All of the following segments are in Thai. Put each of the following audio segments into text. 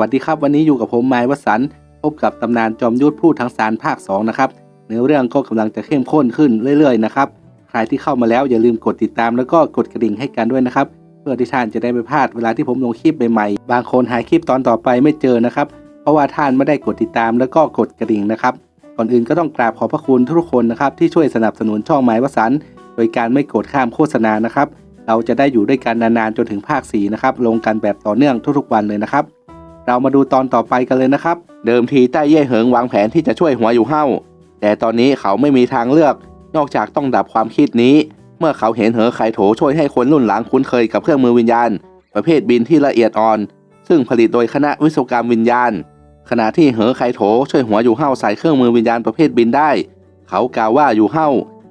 วัสดีครับวันนี้อยู่กับผมไม้วสันต์พบกับตำนานจอมยุทธพูดทั้งสารภาค 2 นะครับ เนื้อเรื่องก็กำลังจะเข้มข้นขึ้นเรื่อยๆนะครับ ใครที่เข้ามาแล้วอย่าลืมกดติดตามแล้วก็กดกระดิ่งให้กันด้วยนะครับ เพื่อที่ท่านจะได้ไม่พลาดเวลาที่ผมลงคลิปใหม่ๆ บางคนหาคลิปตอนต่อไปไม่เจอนะครับ เพราะว่าท่านไม่ได้กดติดตามแล้วก็กดกระดิ่งนะครับ ก่อนอื่นก็ต้องกราบขอบพระคุณทุกคนนะครับที่ช่วยสนับสนุนช่องไม้วสันโดยการไม่กดข้ามโฆษณานะครับ เราจะได้อยู่ด้วยกันนานๆจนถึงภาค4นะครับลงกันแบบต่อเนื่องทุกๆวันเลยนะครับ เรามาดูตอนต่อไปกันเลยนะครับ เดิมทีใต้เย่เหิงวางแผนที่จะช่วยหัวอยู่เฮ้าแต่ตอนนี้เขาไม่มีทางเลือก นอกจากต้องดับความคิดนี้ เมื่อเขาเห็นเหอไคโถช่วยให้คนรุ่นหลังคุ้นเคยกับเครื่องมือวิญญาณ ประเภทบินที่ละเอียดอ่อน ซึ่งผลิตโดยคณะวิศวกรรมวิญญาณ ขณะที่เหอไคโถช่วยหัวอยู่เฮ้าใส่เครื่องมือวิญญาณประเภทบินได้ เขากล่าวว่าอยู่เฮ้า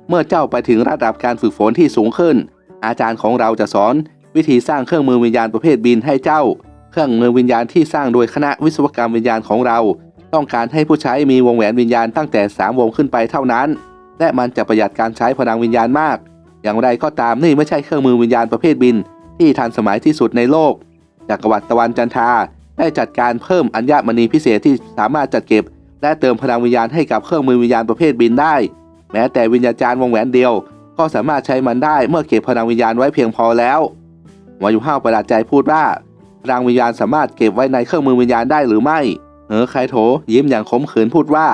เมื่อเจ้าไปถึงระดับการฝึกฝนที่สูงขึ้น อาจารย์ของเราจะสอน วิธีสร้างเครื่องมือวิญญาณประเภทบินให้เจ้า เครื่องมือวิญญาณที่สร้างโดยคณะวิศวกรรมวิญญาณของเรา ต้องการให้ผู้ใช้มีวงแหวนวิญญาณตั้งแต่ 3 วงขึ้นไปเท่านั้น และมันจะประหยัดการใช้พลังวิญญาณมาก อย่างไรก็ตามนี่ไม่ใช่เครื่องมือวิญญาณประเภทบิน ที่ทันสมัยที่สุดในโลกจักรวรรดิตะวันจันทราได้จัดการเพิ่มอัญมณีพิเศษที่สามารถจัดเก็บ และเติมพลังวิญญาณให้กับเครื่องมือวิญญาณประเภทบินได้ แม้แต่วิญญาจารย์วงแหวนเดียว ก็สามารถใช้มันได้เมื่อเก็บพลังวิญญาณไว้เพียงพอแล้ววายุห้าวประหลาดใจพูดว่า พลังวิญญาณสามารถเก็บไว้ในเครื่องมือวิญญาณได้หรือไม่เหอไคโถยิ้มอย่างขมขื่นพูดว่า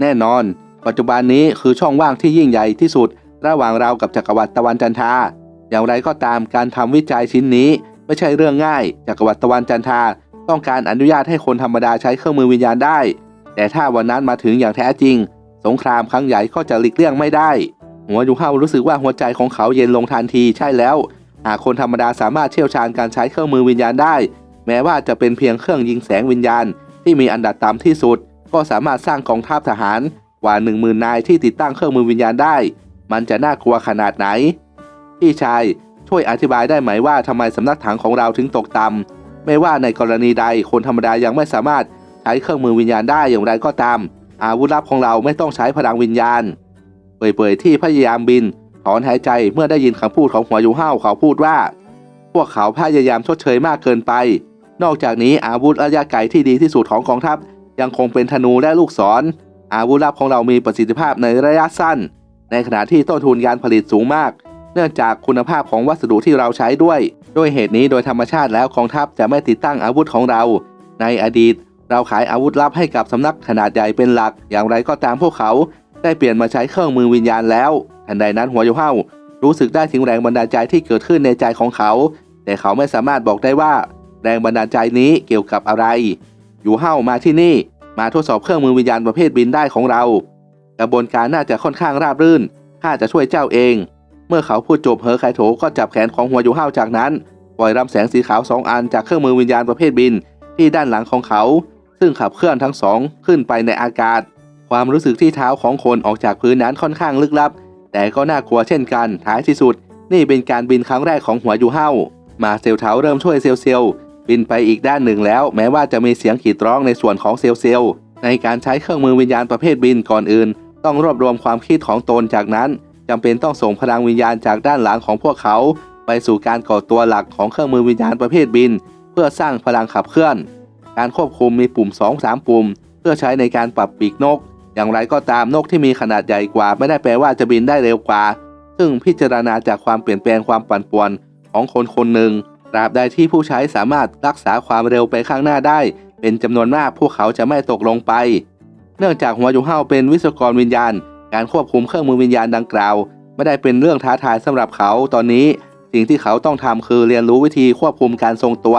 แน่นอน ปัจจุบันนี้คือช่องว่างที่ยิ่งใหญ่ที่สุด ระหว่างเรากับจักรวรรดิตะวันจันทราอย่างไรก็ตามการทำวิจัยชิ้นนี้ ไม่ใช่เรื่องง่ายจักรวรรดิตะวันจันทราต้องการอนุญาตให้คนธรรมดาใช้เครื่องมือวิญญาณได้ แต่ถ้าวันนั้นมาถึงอย่างแท้จริง สงครามครั้งใหญ่ก็จะหลีกเลี่ยงไม่ได้ หัวยูเฮารู้สึกว่าหัวใจของเขาเย็นลงทันทีใช่แล้ว หากคนธรรมดาสามารถเชี่ยวชาญการใช้เครื่องมือวิญญาณได้ แม้ว่าจะเป็นเพียงเครื่องยิงแสงวิญญาณ ที่มีอันดับต่ำที่สุด ก็สามารถสร้างกองทัพทหารกว่า1 0,000นายที่ติดตั้งเครื่องมือวิญญาณได้ มันจะน่ากลัวขนาดไหน พี่ชายช่วยอธิบายได้ไหมว่าทำไมสำนักถังของเราถึงตกต่ำไม่ว่าในกรณีใดคนธรรมดายังไม่สามารถใช้เครื่องมือวิญญาณได้อย่างไรก็ตาม อาวุธลับของเราไม่ต้องใช้พลังวิญญาณ เปื่อยๆที่พยายามบิน ถอนหายใจเมื่อได้ยินคำพูดของหัวยูห้าวเขาพูดว่า พวกเขาพยายามชดเชยมากเกินไป นอกจากนี้อาวุธระยะไกลที่ดีที่สุดของกองทัพ ยังคงเป็นธนูและลูกศรอาวุธลับของเรามีประสิทธิภาพในระยะสั้น ในขณะที่ต้นทุนการผลิตสูงมาก เนื่องจากคุณภาพของวัสดุที่เราใช้ด้วย ด้วยเหตุนี้โดยธรรมชาติแล้วกองทัพจะไม่ติดตั้งอาวุธของเรา ในอดีต เราขายอาวุธลับให้กับสำนักขนาดใหญ่เป็นหลัก อย่างไรก็ตามพวกเขา ได้เปลี่ยนมาใช้เครื่องมือวิญญาณแล้ว ทันใดนั้นหัวโยเฮารู้สึกได้ถึงแรงบันดาลใจที่เกิดขึ้นในใจของเขา แต่เขาไม่สามารถบอกได้ว่า แรงบันดาลใจนี้เกี่ยวกับอะไร อยู่เฮามาที่นี่ มาทดสอบเครื่องมือวิญญาณประเภทบินได้ของเรา กระบวนการน่าจะค่อนข้างราบรื่น ข้าจะช่วยเจ้าเอง เมื่อเขาพูดจบเฮอไคโถก็จับแขนของหัวยูเฮาจากนั้น ปล่อยรำแสงสีขาวสองอันจากเครื่องมือวิญญาณประเภทบิน ที่ด้านหลังของเขา ซึ่งขับเคลื่อนทั้งสองขึ้นไปในอากาศ ความรู้สึกที่เท้าของคนออกจากพื้นนั้นค่อนข้างลึกลับ แต่ก็น่ากลัวเช่นกันท้ายที่สุด นี่เป็นการบินครั้งแรกของหัวยูเฮามาเซลเทาเริ่มช่วยเซลเซลบินไปอีกด้านหนึ่งแล้ว แม้ว่าจะมีเสียงขีดร้องในส่วนของเซลเซลในการใช้เครื่องมือวิญญาณประเภทบินก่อนอื่น ต้องรวบรวมความคิดของตนจากนั้นจำเป็นต้องส่งพลังวิญญาณจากด้านหลังของพวกเขา ไปสู่การก่อตัวหลักของเครื่องมือวิญญาณประเภทบิน เพื่อสร้างพลังขับเคลื่อน การควบคุมมีปุ่ม 2-3 ปุ่ม เพื่อใช้ในการปรับปีกนก อย่างไรก็ตามนกที่มีขนาดใหญ่กว่า ไม่ได้แปลว่าจะบินได้เร็วกว่า ซึ่งพิจารณาจากความเปลี่ยนแปลงความปั่นป่วนของคนคนหนึ่งตราบใดที่ผู้ใช้สามารถรักษาความเร็วไปข้างหน้าได้ เป็นจำนวนมากพวกเขาจะไม่ตกลงไป เนื่องจากหัวยูเฮาเป็นวิศวกรวิญญาณ การควบคุมเครื่องมือวิญญาณดังกล่าว ไม่ได้เป็นเรื่องท้าทายสำหรับเขาตอนนี้สิ่งที่เขาต้องทำคือเรียนรู้วิธีควบคุมการทรงตัว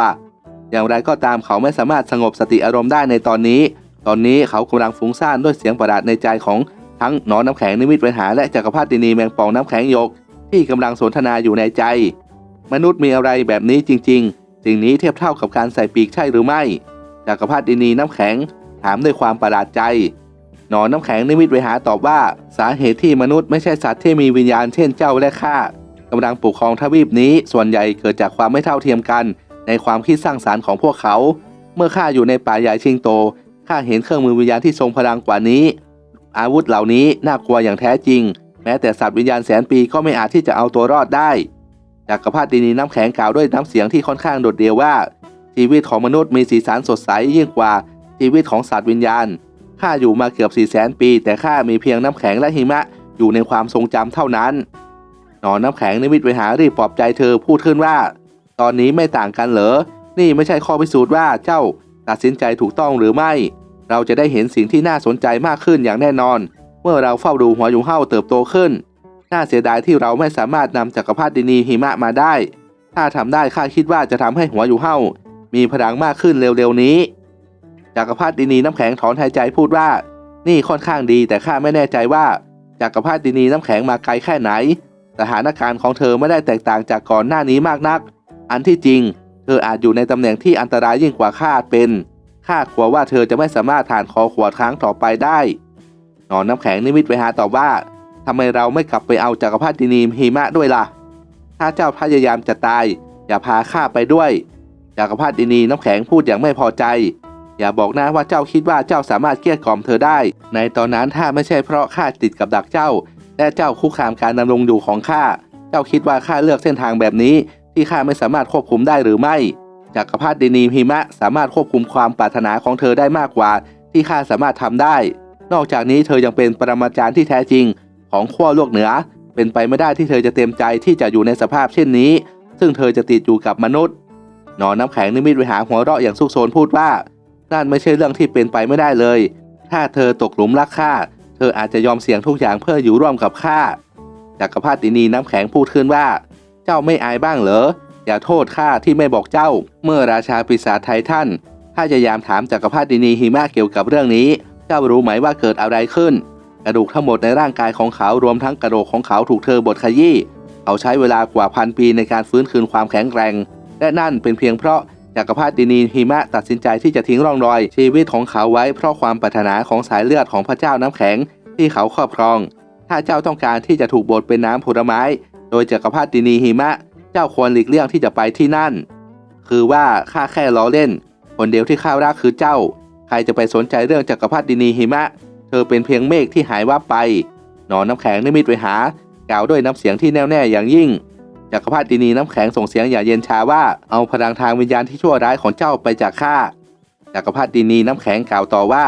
อย่างไรก็ตามเขาไม่สามารถสงบสติอารมณ์ได้ในตอนนี้ ตอนนี้เขากำลังฟุ้งซ่านด้วยเสียงประหลาดในใจของทั้งหนอนน้ำแข็งนิมิตปัญหาและจักรพรรดินีแมงป่องน้ำแข็งยก ที่กำลังสนทนาอยู่ในใจ มนุษย์มีอะไรแบบนี้จริง ๆ สิ่งนี้เทียบเท่ากับการใส่ปีกใช่หรือไม่จักรพรรดินีน้ำแข็งถามด้วยความประหลาดใจ หนอนน้ำแข็งนิมิตไปหาตอบว่า สาเหตุที่มนุษย์ไม่ใช่สัตว์ที่มีวิญญาณเช่นเจ้าและข้ากำลังปกครองทวีปนี้ส่วนใหญ่เกิดจากความไม่เท่าเทียมกัน ในความคิดสร้างสารรค์ของพวกเขา เมื่อข้าอยู่ในป่าใหญ่ชิงโต ข้าเห็นเครื่องมือวิญญาณที่ทรงพลังกว่านี้ อาวุธเหล่านี้น่ากลัวอย่างแท้จริง แม้แต่สัตว์วิญญาณแสนปีก็ไม่อาจที่จะเอาตัวรอดได้จักรพรรดินีน้ำแข็งกล่าวด้วยน้ำเสียงที่ค่อนข้างโดดเดี่ยวว่า ชีวิตของมนุษย์มีสีสันสดใสยิ่งกว่าชีวิตของสัตว์วิญญาณข้าอยู่มาเกือบ4 0 0แสนปี แต่ข้ามีเพียงน้ำแข็งและหิมะอยู่ในความทรงจำเท่านั้นหนอนน้ำแข็งนิมิตเวหารีบปลอบใจเธอพูดขึ้นว่า ตอนนี้ไม่ต่างกันเหรอนี่ไม่ใช่ข้อพิสูจน์ว่าเจ้า ตัดสินใจถูกต้องหรือไม่ เราจะได้เห็นสิ่งที่น่าสนใจมากขึ้นอย่างแน่นอน เมื่อเราเฝ้าดูหัวยุงเห่าเติบโตขึ้น น่าเสียดายที่เราไม่สามารถนำจักรพรรดินีหิมะมาได้ ถ้าทำได้ข้าคิดว่าจะทำให้หัวยุงเห่ามีพลังมากขึ้นเร็วๆนี้จักรพรรดินีน้ำแข็งถอนหายใจพูดว่า นี่ค่อนข้างดีแต่ข้าไม่แน่ใจว่าจักรพรรดินีน้ำแข็งมาไกลแค่ไหน สถานการณ์ของเธอไม่ได้แตกต่างจากก่อนหน้านี้มากนัก อันที่จริง เธออาจอยู่ในตำแหน่งที่อันตรายยิ่งกว่าข้าเป็นข้ากลัวว่าเธอจะไม่สามารถผ่านคอขวดครั้งต่อไปได้ หนอนน้ำแข็งนิมิตไปหาตอบว่าทำไมเราไม่กลับไปเอาจักรพรรดินีหิมะด้วยล่ะ ถ้าเจ้าพยายามจะตาย อย่าพาข้าไปด้วย จักรพรรดินีน้ำแข็งพูดอย่างไม่พอใจ อย่าบอกนะว่าเจ้าคิดว่าเจ้าสามารถเกลี้ยกล่อมเธอได้ ในตอนนั้นถ้าไม่ใช่เพราะข้าติดกับดักเจ้า และเจ้าคุกคามการดำรงอยู่ของข้า เจ้าคิดว่าข้าเลือกเส้นทางแบบนี้ ที่ข้าไม่สามารถควบคุมได้หรือไม่จักรพรรดินีหิมะสามารถควบคุมความปรารถนาของเธอได้มากกว่า ที่ข้าสามารถทำได้ นอกจากนี้เธอยังเป็นปรมาจารย์ที่แท้จริง ของขั้วโลกเหนือ เป็นไปไม่ได้ที่เธอจะเต็มใจที่จะอยู่ในสภาพเช่นนี้ ซึ่งเธอจะติดอยู่กับมนุษย์หนอนน้ำแข็งนิมิตไปหาหัวเราะอย่างซุกซนพูดว่า นั่นไม่ใช่เรื่องที่เป็นไปไม่ได้เลย ถ้าเธอตกหลุมรักข้า เธออาจจะยอมเสี่ยงทุกอย่างเพื่ออยู่ร่วมกับข้าจักรพรรดินีน้ำแข็งพูดขึ้นว่า เจ้าไม่อายบ้างเหรอ อย่าโทษข้าที่ไม่บอกเจ้า เมื่อราชาปีศาจไททันพยาจะยามถามจักรพรรดินีหิมะเกี่ยวกับเรื่องนี้ เจ้ารู้ไหมว่าเกิดอะไรขึ้น กระดูกทั้งหมดในร่างกายของเขารวมทั้งกระโหลกของเขาถูกเธอบดขยี้ เขาใช้เวลากว่าพันปีในการฟื้นคืนความแข็งแรง และนั่นเป็นเพียงเพราะจักรพรรดินีหิมะตัดสินใจที่จะทิ้งร่องรอย ชีวิตของเขาไว้เพราะความปรารถนาของสายเลือดของพระเจ้าน้ำแข็งที่เขาครอบครอง ถ้าเจ้าต้องการที่จะถูกบดเป็นน้ำผลไม้ ดยจักรพรรดินีหิมะ เจ้าควรหลีกเลี่ยงที่จะไปที่นั่น คือว่าข้าแค่ล้อเล่น คนเดียวที่ข้ารักคือเจ้า ใครจะไปสนใจเรื่องจักรพรรดินีหิมะ เธอเป็นเพียงเมฆที่หายวับไป หนอนน้ำแข็งนิมิตไปหา กล่าวด้วยน้ำเสียงที่แน่วแน่อย่างยิ่งจักรพรรดินีน้ำแข็งส่งเสียงอย่างเย็นชาว่าเอาพลังทางวิญญาณที่ชั่วร้ายของเจ้าไปจากข้าจักรพรรดินีน้ำแข็งกล่าวต่อว่า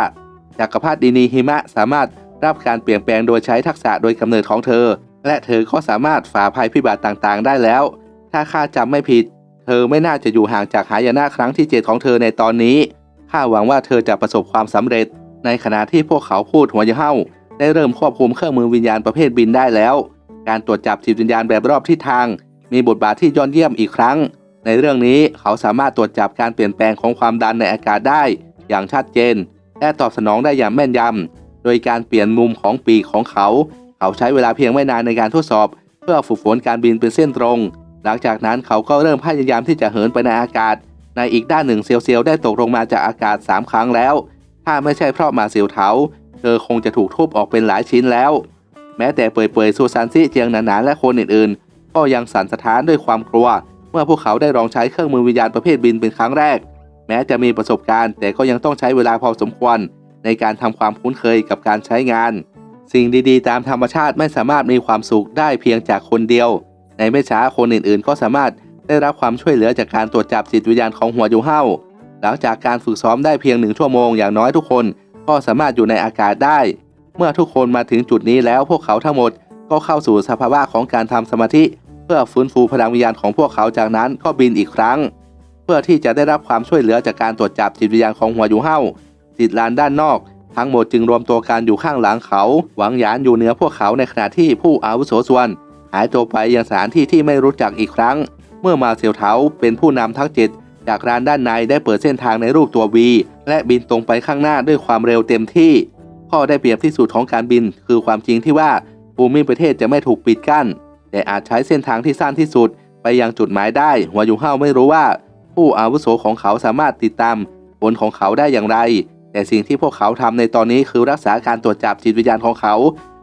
จักรพรรดินีหิมะสามารถรับการเปลี่ยนแปลงโดยใช้ทักษะโดยกำเนิดของเธอ และเธอก็สามารถฝ่าภัยพิบัติต่างๆ ได้แล้ว ถ้าข้าจำไม่ผิด เธอไม่น่าจะอยู่ห่างจากหายนะครั้งที่เจ็ดของเธอในตอนนี้ ข้าหวังว่าเธอจะประสบความสำเร็จ ในขณะที่พวกเขาพูดหัวเห่าได้เริ่มควบคุมเครื่องมือวิญญาณประเภทบินได้แล้ว การตรวจจับจิตวิญญาณแบบรอบทิศทาง มีบทบาทที่ยอดเยี่ยมอีกครั้ง ในเรื่องนี้เขาสามารถตรวจจับการเปลี่ยนแปลงของความดันในอากาศได้ อย่างชัดเจน และตอบสนองได้อย่างแม่นยำโดยการเปลี่ยนมุมของปีกของเขา เขาใช้เวลาเพียงไม่นานในการทดสอบ เพื่อฝึกฝนการบินเป็นเส้นตรง หลังจากนั้นเขาก็เริ่มพยายามที่จะเหินไปในอากาศ ในอีกด้านหนึ่งเซียวเซียวได้ตกลงมาจากอากาศ 3 ครั้งแล้ว ถ้าไม่ใช่เพราะมาเซียวเถาเธอคงจะถูกทุบออกเป็นหลายชิ้นแล้ว แม้แต่เปยๆซูซานซิเจียงหนานๆและคนอื่นๆ ก็ยังสั่นสะท้านด้วยความกลัว เมื่อพวกเขาได้ลองใช้เครื่องมือวิญญาณประเภทบินเป็นครั้งแรก แม้จะมีประสบการณ์ แต่ก็ยังต้องใช้เวลาพอสมควร ในการทำความคุ้นเคยกับการใช้งาน สิ่งดีๆ ตามธรรมชาติไม่สามารถมีความสุขได้เพียงจากคนเดียว ในไม่ช้าคนอื่นๆ ก็สามารถได้รับความช่วยเหลือจากการตรวจจับจิตวิญญาณของหัวยูเฮาหลังจากการฝึกซ้อมได้เพียงหนึ่งชั่วโมงอย่างน้อยทุกคน ก็สามารถอยู่ในอากาศได้ เมื่อทุกคนมาถึงจุดนี้แล้วพวกเขาทั้งหมด ก็เข้าสู่สภาวะของการทำสมาธิ เพื่อฟื้นฟูพลังวิญญาณของพวกเขาจากนั้นก็บินอีกครั้ง เพื่อที่จะได้รับความช่วยเหลือจากการตรวจจับจิตวิญญาณของหัวยูเฮาติดลานด้านนอก ทั้งหมดจึงรวมตัวกันอยู่ข้างหลังเขา หวังหยานอยู่เหนือพวกเขาในขณะที่ผู้อาวุโสส่วน หายตัวไปยังสถานที่ที่ไม่รู้จักอีกครั้ง เมื่อมาเซียวเทาเป็นผู้นำทั้งเจ็ดจากร้านด้านในได้เปิดเส้นทางในรูปตัว V และบินตรงไปข้างหน้าด้วยความเร็วเต็มที่ ข้อได้เปรียบที่สุดของการบิน คือความจริงที่ว่าภูมิประเทศจะไม่ถูกปิดกั้น แต่อาจใช้เส้นทางที่สั้นที่สุด ไปยังจุดหมายได้หัวยูเฮาไม่รู้ว่า ผู้อาวุโสของเขาสามารถติดตามผลของเขาได้อย่างไร แต่สิ่งที่พวกเขาทำในตอนนี้คือรักษาการตรวจจับจิตวิญญาณของเขา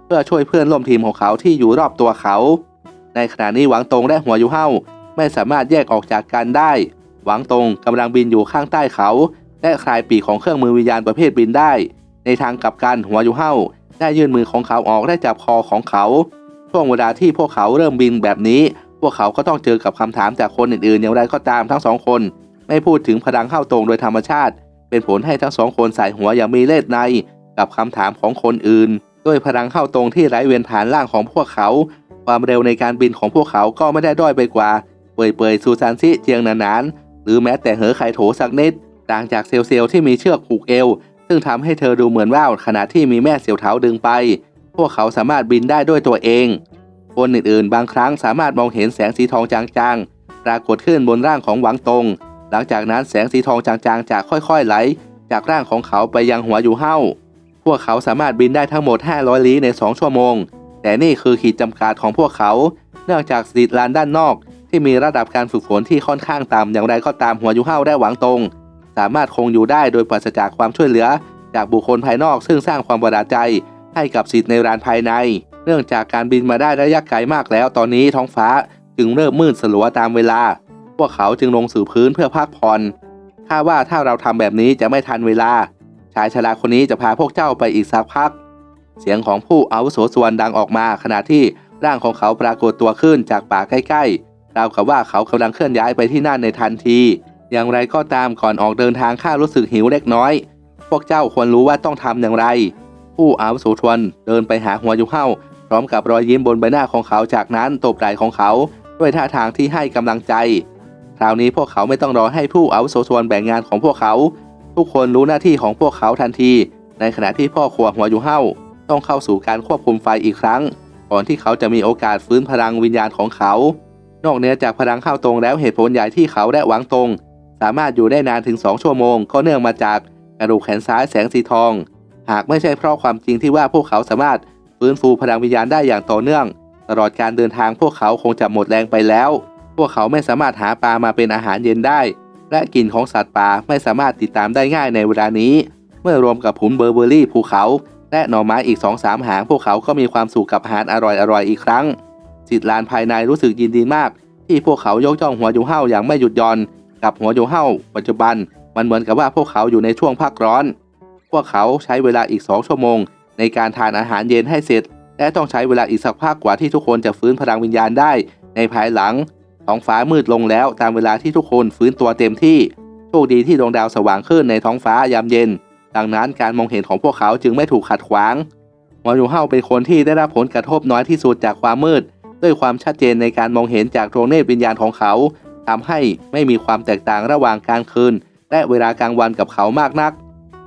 เพื่อช่วยเพื่อนร่วมทีมของเขาที่อยู่รอบตัวเขา ในขณะนี้หวังตงและหัวยูเฮาไม่สามารถแยกออกจากกันได้ หวังตงกำลังบินอยู่ข้างใต้เขา และคลายปีกของเครื่องมือวิญญาณประเภทบินได้ ในทางกลับกันหัวยูเฮาได้ยื่นมือของเขาออกได้จับคอของเขาช่วงเวลาที่พวกเขาเริ่มบินแบบนี้ พวกเขาก็ต้องเจอกับคำถามจากคนอื่นๆ อย่างไรก็ตามทั้งสองคน ไม่พูดถึงพลังเข้าตรงโดยธรรมชาติ เป็นผลให้ทั้งสองคนใส่หัวอย่างมีเล่ห์ในกับคำถามของคนอื่น ด้วยพลังเข้าตรงที่ไร้เวียนผ่านร่างของพวกเขา ความเร็วในการบินของพวกเขาก็ไม่ได้ด้อยไปกว่า เปื่อยเปื่อยซูซานซิเจียงหนานๆหรือแม้แต่เหอไข่โถสักนิด ต่างจากเซลเซลที่มีเชือกผูกเอว ซึ่งทำให้เธอดูเหมือนว่าวขณะที่มีแม่เสี่ยวเถาดึงไป พวกเขาสามารถบินได้ด้วยตัวเอง คนอื่นๆ บางครั้งสามารถมองเห็นแสงสีทองจางๆ ปรากฏขึ้นบนร่างของหวังตง หลังจากนั้นแสงสีทองจางๆจะค่อยๆไหล จากร่างของเขาไปยังหัวอยู่เห้าพวกเขาสามารถบินได้ทั้งหมด 500 ลี้ใน 2 ชั่วโมง แต่นี่คือขีดจำกัดของพวกเขา เนื่องจากสตรีทลานด้านนอก ที่มีระดับการฝึกฝนที่ค่อนข้างต่ำอย่างไรก็ตามหัวยูเฮาได้หวังตรง สามารถคงอยู่ได้โดยปราศจากความช่วยเหลือ จากบุคคลภายนอกซึ่งสร้างความประหลาดใจ ให้กับสิทธิ์ในรานภายใน เนื่องจากการบินมาได้ระยะไกลมากแล้ว ตอนนี้ท้องฟ้าจึงเริ่มมืดสลัวตามเวลา พวกเขาจึงลงสู่พื้นเพื่อพักผ่อนถ้าว่าถ้าเราทำแบบนี้จะไม่ทันเวลา ชายชราคนนี้จะพาพวกเจ้าไปอีกสักพัก เสียงของผู้อาวุโสส่วนดังออกมาขณะที่ร่างของเขาปรากฏตัวขึ้นจากป่าใกล้ๆราวกับว่าเขากำลังเคลื่อนย้ายไปที่นั่นในทันที อย่างไรก็ตามก่อนออกเดินทางข้ารู้สึกหิวเล็กน้อย พวกเจ้าควรรู้ว่าต้องทำอย่างไร ผู้อาวุโสชวนเดินไปหาหัวยุเฮ้าพร้อมกับรอยยิ้มบนใบหน้าของเขาจากนั้นตบไหล่ของเขา ด้วยท่าทางที่ให้กำลังใจ ราวนี้พวกเขาไม่ต้องรอให้ผู้อาวุโสชวนแบ่งงานของพวกเขา ทุกคนรู้หน้าที่ของพวกเขาทันที ในขณะที่พ่อครัวหัวอยุเฮ้าต้องเข้าสู่การควบคุมไฟอีกครั้ง ก่อนที่เขาจะมีโอกาสฟื้นพลังวิญญาณของเขา นอกเหนือจากพลังเข้าตรงแล้วเหตุผลใหญ่ที่เขาและหวังตรง สามารถอยู่ได้นานถึง2ชั่วโมง ก็เนื่องมาจากกระดูกแขนซ้ายแสงสีทอง หากไม่ใช่เพราะความจริงที่ว่าพวกเขาสามารถฟื้นฟูพลังวิญญาณได้อย่างต่อเนื่อง ตลอดการเดินทางพวกเขาคงจะหมดแรงไปแล้ว พวกเขาไม่สามารถหาปลามาเป็นอาหารเย็นได้ และกลิ่นของสัตว์ป่าไม่สามารถติดตามได้ง่ายในเวลานี้ เมื่อรวมกับผลเบอร์เบอรี่ภูเขา และหน่อไม้อีก2องสามหางพวกเขาก็มีความสุขกับอาหารอร่อยๆอีกครั้งจิตลานภายในรู้สึกยินดีมาก ที่พวกเขายกย่องหัวยูเห่าอย่างไม่หยุดย่อนกับหัวยูเห่าปัจจุบัน มันเหมือนกับว่าพวกเขาอยู่ในช่วงพักร้อน พวกเขาใช้เวลาอีก2ชั่วโมง ในการทานอาหารเย็นให้เสร็จ และต้องใช้เวลาอีกสักพักกว่าที่ทุกคนจะฟื้นพลังวิญญาณได้ ในภายหลัง ท้องฟ้ามืดลงแล้วตามเวลาที่ทุกคนฟื้นตัวเต็มที่ โชคดีที่ดวงดาวสว่างขึ้นในท้องฟ้ายามเย็น ดังนั้นการมองเห็นของพวกเขาจึงไม่ถูกขัดขวางหัวยูเห่าเป็นคนที่ได้รับผลกระทบน้อยที่สุดจากความมืด ด้วยความชัดเจนในการมองเห็นจากดวงเนตรวิญญาณของเขาทำให้ไม่มีความแตกต่างระหว่างกลางคืน และเวลากลางวันกับเขามากนัก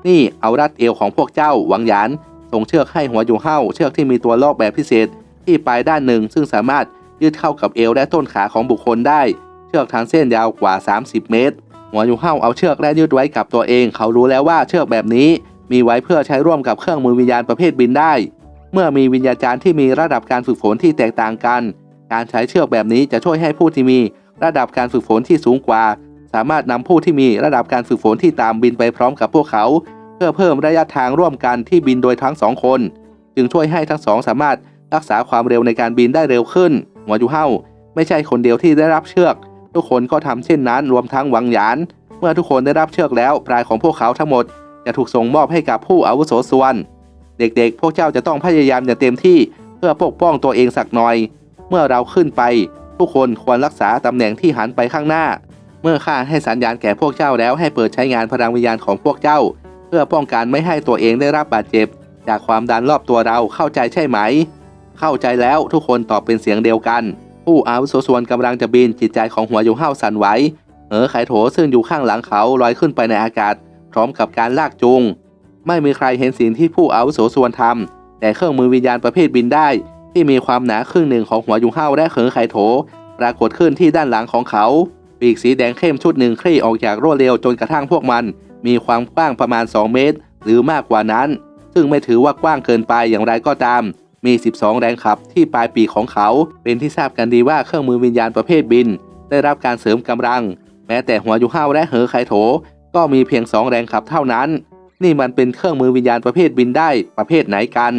นี่เอารัดเอวของพวกเจ้าหวังหยานส่งเชือกให้หัวยูเห่าเชือกที่มีตัวลอกแบบพิเศษที่ปลายด้านหนึ่งซึ่งสามารถ ยืดเข้ากับเอวและต้นขาของบุคคลได้ เชือกทางเส้นยาวกว่า 30 เมตรหัวยูเห่าเอาเชือกและยืดไว้กับตัวเอง เขารู้แล้วว่าเชือกแบบนี้ มีไว้เพื่อใช้ร่วมกับเครื่องมือวิญญาณประเภทบินได้ เมื่อมีวิญญาจารย์ที่มีระดับการฝึกฝนที่แตกต่างกัน การใช้เชือกแบบนี้จะช่วยให้ผู้ที่มีระดับการฝึกฝนที่สูงกว่า สามารถนำผู้ที่มีระดับการฝึกฝนที่ตามบินไปพร้อมกับพวกเขา เพื่อเพิ่มระยะทางร่วมกันที่บินโดยทั้งสองคน จึงช่วยให้ทั้งสองสามารถรักษาความเร็วในการบินได้เร็วขึ้น หัวยูเห่าไม่ใช่คนเดียวที่ได้รับเชือก ทุกคนก็ทำเช่นนั้นรวมทั้งหวังหยาน เมื่อทุกคนได้รับเชือกแล้วปลายของพวกเขาทั้งหมดจะถูกส่งมอบให้กับผู้อาวุโสส่วน เด็กๆ พวกเจ้าจะต้องพยายามอย่างเต็มที่เพื่อปกป้องตัวเองสักหน่อย เมื่อเราขึ้นไป ทุกคนควรรักษาตำแหน่งที่หันไปข้างหน้า เมื่อข้าให้สัญญาณแก่พวกเจ้าแล้วให้เปิดใช้งานพลังวิญญาณของพวกเจ้า เพื่อป้องกันไม่ให้ตัวเองได้รับบาดเจ็บ จากความดันรอบตัวเราเข้าใจใช่ไหม เข้าใจแล้วทุกคนตอบเป็นเสียงเดียวกัน ผู้อาวุโสส่วนกำลังจะบินจิตใจของหัวยูเห่าสั่นไหวเหอไขโถซึ่งอยู่ข้างหลังเขาลอยขึ้นไปในอากาศ พร้อมกับการลากจูง ไม่มีใครเห็นสิ่งที่ผู้อาวุโสส่วนทำแต่เครื่องมือวิญญาณประเภทบินได้ ที่มีความหนาครึ่งหนึ่งของหัวยูเห่าและเหอไขโถ ปรากฏขึ้นที่ด้านหลังของเขา ปีกสีแดงเข้มชุดหนึ่งคลี่ออกจากรวดเร็วจนกระทั่งพวกมัน มีความกว้างประมาณ 2 เมตร หรือมากกว่านั้น ซึ่งไม่ถือว่ากว้างเกินไปอย่างไรก็ตาม มี 12 แรงขับที่ปลายปีกของเขา เป็นที่ทราบกันดีว่าเครื่องมือวิญญาณประเภทบิน ได้รับการเสริมกำลัง แม้แต่หัวยูเห่าและเหอไคโถ ก็มีเพียง 2 แรงขับเท่านั้น นี่มันเป็นเครื่องมือวิญญาณประเภทบินได้ประเภทไหนกัน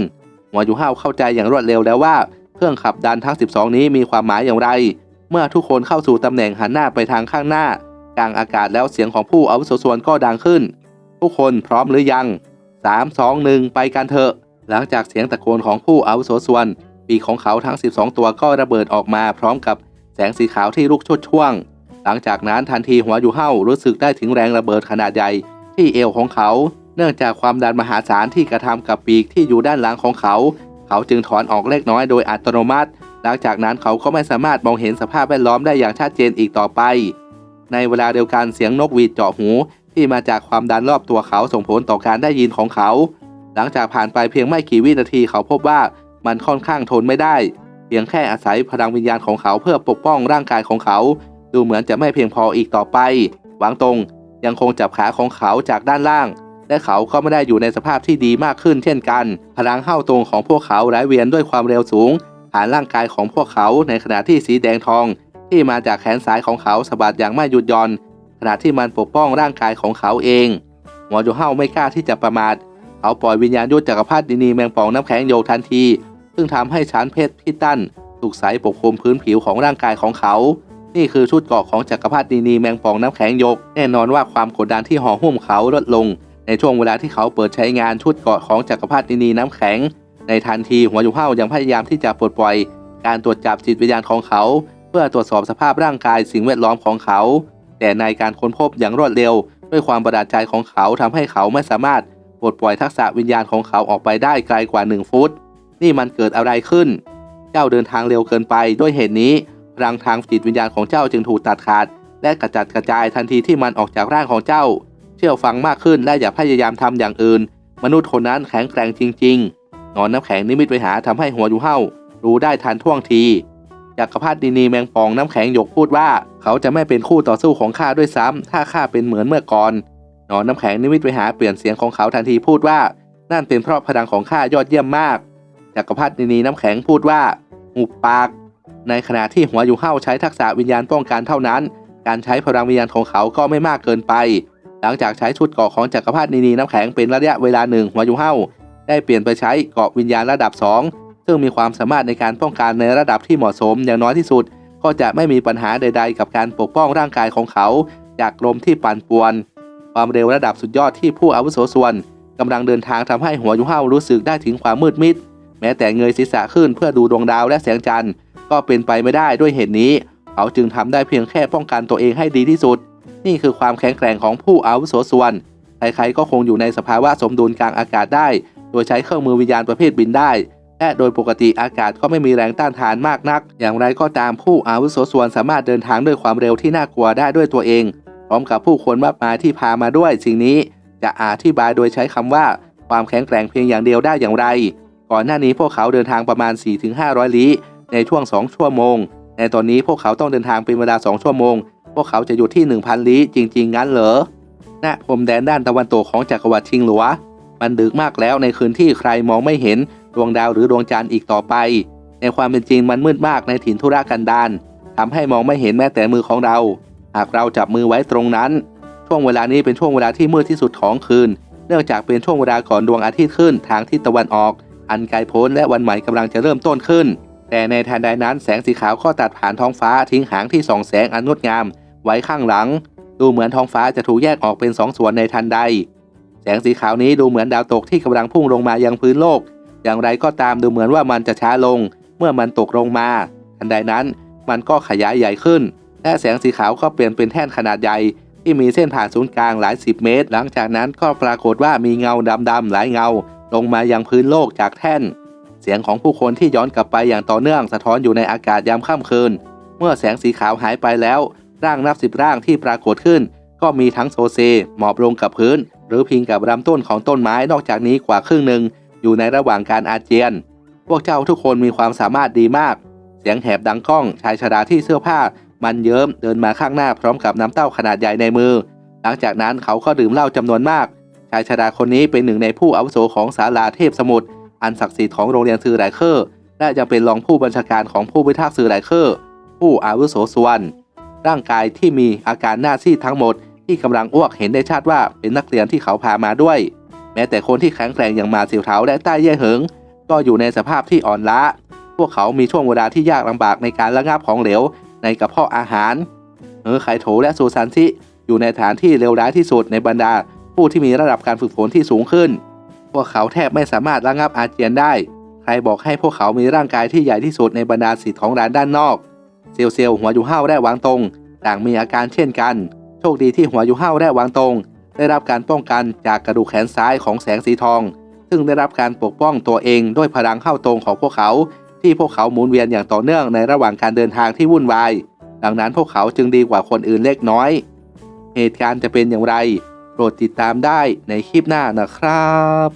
หัวยูเห่าเข้าใจอย่างรวดเร็วแล้วว่าเครื่องขับดันทั้ง 12 นี้มีความหมายอย่างไร เมื่อทุกคนเข้าสู่ตำแหน่งหันหน้าไปทางข้างหน้ากลางอากาศแล้วเสียงของผู้อาวุโสส่วนก็ดังขึ้น ทุกคนพร้อมหรือยัง 3 2 1 ไปกันเถอะ หลังจากเสียงตะโกนของผู้อาวุโสส่วนปีกของเขาทั้ง 12 ตัวก็ระเบิดออกมาพร้อมกับแสงสีขาวที่ลุกชดช่วง หลังจากนั้นทันทีหัวอยู่เห้ารู้สึกได้ถึงแรงระเบิดขนาดใหญ่ที่เอวของเขา เนื่องจากความดันมหาศาลที่กระทำกับปีกที่อยู่ด้านหลังของเขา เขาจึงถอนออกเล็กน้อยโดยอัตโนมัติ หลังจากนั้นเขาก็ไม่สามารถมองเห็นสภาพแวดล้อมได้อย่างชัดเจนอีกต่อไป ในเวลาเดียวกันเสียงนกหวีดเจาะหูที่มาจากความดันรอบตัวเขาส่งผลต่อการได้ยินของเขา หลังจากผ่านไปเพียงไม่กี่วินาทีเขาพบว่ามันค่อนข้างทนไม่ได้ เพียงแค่อาศัยพลังวิญญาณของเขาเพื่อปกป้องร่างกายของเขา ดูเหมือนจะไม่เพียงพออีกต่อไป หวังตรงยังคงจับขาของเขาจากด้านล่าง และเขาก็ไม่ได้อยู่ในสภาพที่ดีมากขึ้นเช่นกัน พลังเข้าตรงของพวกเขาไหลเวียนด้วยความเร็วสูงผ่านร่างกายของพวกเขาในขณะที่สีแดงทอง ที่มาจากแขนซ้ายของเขาสะบัดอย่างไม่หยุดหย่อน ขณะที่มันปกป้องร่างกายของเขาเองหัวโจเฮาไม่กล้าที่จะประมาท เขาปล่อยวิญญาณยุทธจักรพรรดินีแมงป่องน้ำแข็งโยกทันที ซึ่งทำให้ชั้นเพชรพิตันถูกใสปกคลุมพื้นผิวของร่างกายของเขา นี่คือชุดเกราะของจักรพรรดินีแมงป่องน้ำแข็งยก แน่นอนว่าความกดดันที่ห่อหุ้มเขาลดลง ในช่วงเวลาที่เขาเปิดใช้งานชุดเกราะของจักรพรรดินีน้ำแข็ง ในทันทีหัวโจเฮายังพยายามที่จะปลดปล่อย การตรวจจับจิตวิญญาณของเขา เพื่อตรวจสอบสภาพร่างกายสิ่งแวดล้อมของเขา แต่ในการค้นพบอย่างรวดเร็ว ด้วยความประหลาดใจของเขาทำให้เขาไม่สามารถ ปลดปล่อยทักษะวิญญาณของเขาออกไปได้ไกลกว่า 1 ฟุต นี่มันเกิดอะไรขึ้น เจ้าเดินทางเร็วเกินไปด้วยเหตุนี้พลังทางจิตวิญญาณของเจ้าจึงถูกตัดขาด และกระจัดกระจายทันทีที่มันออกจากร่างของเจ้า เชื่อฟังมากขึ้นและอย่าพยายามทำอย่างอื่น มนุษย์คนนั้นแข็งแกร่งจริง ๆ นอนน้ำแข็งนิมิตไปหาทำให้หัวอยู่เห่ารู้ได้ทันท่วงทีจักรพรรดินีแมงปองน้ำแข็งหยกพูดว่า เขาจะไม่เป็นคู่ต่อสู้ของข้าด้วยซ้ำถ้าข้าเป็นเหมือนเมื่อก่อน นอนน้ำแข็งนิมิตไปหาเปลี่ยนเสียงของเขาทันทีพูดว่านั่นเป็นเพราะพลังของข้ายอดเยี่ยมมากจักรพรรดินีน้ำแข็งพูดว่าหุบปาก ในขณะที่หัวอยู่เห่าใช้ทักษะวิญญาณป้องกันเท่านั้น การใช้พลังวิญญาณของเขาก็ไม่มากเกินไป หลังจากใช้ชุดเกาะของจักรพรรดินีน้ำแข็งเป็นระยะเวลาหนึ่งหัวอยู่เห่าได้เปลี่ยนไปใช้เกาะวิญญาณระดับ 2 ซึ่งมีความสามารถในการป้องกันในระดับที่เหมาะสมอย่างน้อยที่สุด ก็จะไม่มีปัญหาใด ๆ กับการปกป้องร่างกายของเขา จากลมที่ปั่นป่วน ความเร็วระดับสุดยอดที่ผู้อาวุโสส่วนกำลังเดินทางทำให้หัวยูเฮารู้สึกได้ถึงความมืดมิด แม้แต่เงยศีรษะขึ้นเพื่อดูดวงดาวและแสงจันทร์ ก็เป็นไปไม่ได้ด้วยเหตุนี้ เขาจึงทำได้เพียงแค่ป้องกันตัวเองให้ดีที่สุด นี่คือความแข็งแกร่งของผู้อาวุโสส่วนใครๆก็คงอยู่ในสภาวะสมดุลกลางอากาศได้ โดยใช้เครื่องมือวิญญาณประเภทบินได้ และโดยปกติอากาศก็ไม่มีแรงต้านทานมากนัก อย่างไรก็ตามผู้อาวุโสส่วนสามารถเดินทางด้วยความเร็วที่น่ากลัวได้ด้วยตัวเอง พร้อมกับผู้คนมากมายที่พามาด้วยสิ่งนี้ จะอธิบายโดยใช้คำว่า ความแข็งแกร่งเพียงอย่างเดียวได้อย่างไร ก่อนหน้านี้พวกเขาเดินทางประมาณ 4-500 ลี้ในช่วง 2 ชั่วโมง ในตอนนี้พวกเขาต้องเดินทางเป็นเวลา 2 ชั่วโมง พวกเขาจะอยู่ที่ 1,000 ลี้จริง ๆ งั้นเหรอณพรมแดนด้านตะวันตกของจักรวรรดิชิงหลัวมันดึกมากแล้วในคืนที่ใครมองไม่เห็นดวงดาวหรือดวงจันทร์อีกต่อไป ในความเป็นจริงมันมืดมากในถิ่นธุรกันดารทำให้มองไม่เห็นแม้แต่มือของเราากเราจับมือไว้ตรงนั้น ช่วงเวลานี้เป็นช่วงเวลาที่มืดที่สุดของคืน เนื่องจากเป็นช่วงเวลาก่อนดวงอาทิตย์ขึ้นทางทิศตะวันออก อันไกลโพ้นและวันใหม่กำลังจะเริ่มต้นขึ้น แต่ในทันใดนั้นแสงสีขาวก็ตัดผ่านท้องฟ้าทิ้งหางที่ส่องแสงอันงดงาม ไว้ข้างหลัง ดูเหมือนท้องฟ้าจะถูกแยกออกเป็นสองส่วนในทันใด แสงสีขาวนี้ดูเหมือนดาวตกที่กำลังพุ่งลงมายังพื้นโลก อย่างไรก็ตามดูเหมือนว่ามันจะช้าลง เมื่อมันตกลงมา ทันใดนั้นมันก็ขยายใหญ่ขึ้น และแสงสีขาวก็เปลี่ยนเป็นแท่นขนาดใหญ่ที่มีเส้นผ่านศูนย์กลางหลายสิบเมตร หลังจากนั้นก็ปรากฏว่ามีเงาดำๆหลายเงา ลงมายังพื้นโลกจากแท่น เสียงของผู้คนที่ย้อนกลับไปอย่างต่อเนื่องสะท้อนอยู่ในอากาศยามค่ำคืน เมื่อแสงสีขาวหายไปแล้ว ร่างนับสิบร่างที่ปรากฏขึ้น ก็มีทั้งโซเซหมอบลงกับพื้น หรือพิงกับลำต้นของต้นไม้นอกจากนี้กว่าครึ่งหนึ่งอยู่ในระหว่างการอาเจียน พวกเจ้าทุกคนมีความสามารถดีมาก เสียงแหบดังก้องชายชราที่เสื้อผ้า มันเยิ้มเดินมาข้างหน้าพร้อมกับน้ำเต้าขนาดใหญ่ในมือ หลังจากนั้นเขาก็ดื่มเหล้าจำนวนมาก ชายชราคนนี้เป็นหนึ่งในผู้อาวุโสของศาลาเทพสมุทรอันศักดิ์สิทธิ์ของโรงเรียนซือไหลเคอร์และยังเป็นรองผู้บัญชาการของผู้พิทักษ์ซือไหลเคอร์ผู้อาวุโสส่วนร่างกายที่มีอาการหน้าซีดทั้งหมด ที่กำลังอ้วกเห็นได้ชัดว่าเป็นนักเรียนที่เขาพามาด้วย แม้แต่คนที่แข็งแกร่งอย่างมาสียวเท้าและใต้เย่เหิง ก็อยู่ในสภาพที่อ่อนล้า พวกเขามีช่วงเวลาที่ยากลำบากในการระงับของเหลว ในกระเพาะอาหารเออไคโถและซูซานซิอยู่ในฐานที่เลวร้ายที่สุดในบรรดา ผู้ที่มีระดับการฝึกฝนที่สูงขึ้น พวกเขาแทบไม่สามารถระงับอาเจียนได้ ใครบอกให้พวกเขามีร่างกายที่ใหญ่ที่สุดในบรรดาสิทธิ์ของร้านด้านนอก เซียวเซียวหัวอยู่ห้าวได้วางตรง ต่างมีอาการเช่นกัน โชคดีที่หัวยูเห่าและวางตรง ได้รับการป้องกันจากกระดูกแขนซ้ายของแสงสีทอง ซึ่งได้รับการปกป้องตัวเองด้วยพลังเข้าตรงของพวกเขา ที่พวกเขาหมุนเวียนอย่างต่อเนื่องในระหว่างการเดินทางที่วุ่นวาย ดังนั้นพวกเขาจึงดีกว่าคนอื่นเล็กน้อย เหตุการณ์จะเป็นอย่างไร โปรดติดตามได้ในคลิปหน้านะครับ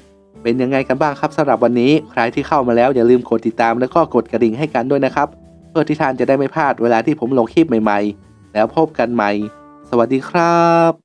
เป็นยังไงกันบ้างครับสำหรับวันนี้ ใครที่เข้ามาแล้วอย่าลืมกดติดตามแล้วก็กดกระดิ่งให้กันด้วยนะครับ เพื่อที่ท่านจะได้ไม่พลาดเวลาที่ผมลงคลิปใหม่ ๆ แล้วพบกันใหม่ สวัสดีครับ